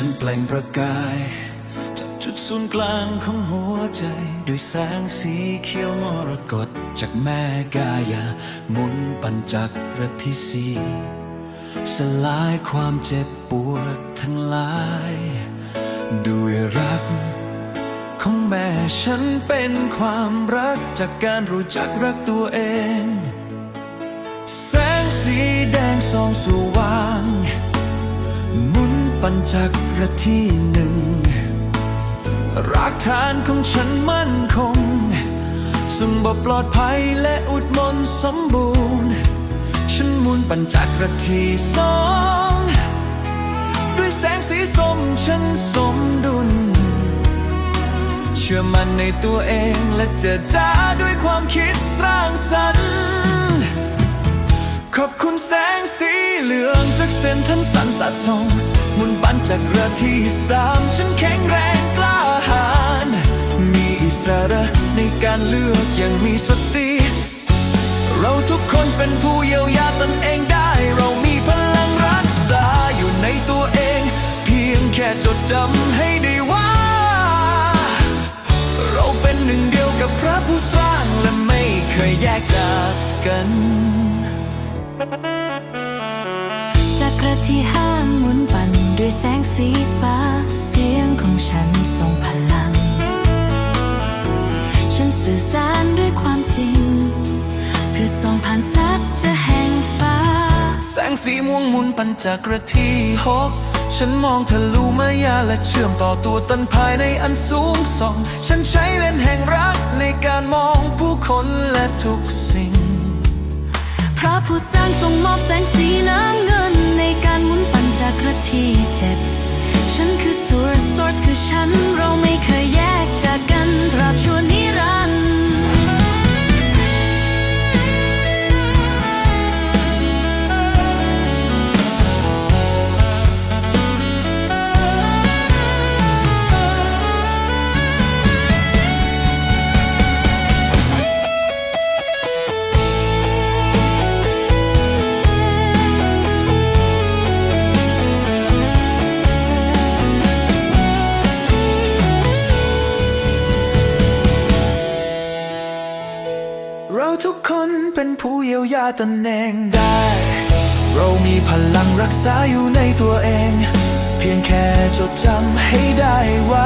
ฉันเปล่งประกาย จากจุดศูนย์กลางของหัวใจ ด้วยแสงสีเขียวมรกตจากแม่กายาหมุนปัญจักรทิสีสลายความเจ็บปวดทั้งหลาย ด้วยรัก ของแม่ฉันเป็นความรักจากการรู้จักรักตัวเอง แสงสีแดงส่องสว่าง มุนปัญจักรที่หนึ่งรากฐานของฉันมั่นคง ซึ่งบ่ปลอดภัยและอุดมนสมบูรณ์ ฉันหมุนปัญจักรที่สอง ด้วยแสงสีส้มฉันสมดุล เชื่อมันในตัวเองและเจอจ้าด้วยความคิดสร้างสรรค์ ขอบคุณแสงสีเหลืองจากเส้นทันสันสัดส่งมุนบันจากเรือที่สามฉันแข็งแรงกล้าหาญมีอิสระในการเลือกอย่างมีสติ เราทุกคนเป็นผู้เยียวยาตนเองได้ เรามีพลังรักษาอยู่ในตัวเอง เพียงแค่จดจำให้ได้ว่า เราเป็นหนึ่งเดียวกับพระผู้สร้างและไม่เคยแยกจากกัน จักรที่ห้ามหมุนปั่นด้วยแสงสีฟ้า เสียงของฉันทรงพลัง ฉันสื่อสารด้วยความจริง เพื่อส่งผ่านสัจจะแห่งฟ้า แสงสีม่วงหมุนปัญจากกระที่หกฉันมองทะลุมายาและเชื่อมต่อตัวตนภายในอันสูงส่อง ฉันใช้เลนส์แห่งรักในการมองผู้คนและทุกสิ่ง พระผู้สร้างทรงมอบแสงสีน้ำเงิน เราทุกคนเป็นผู้เยียวยาตนเองได้ เรามีพลังรักษาอยู่ในตัวเอง เพียงแค่จดจำให้ได้ว่า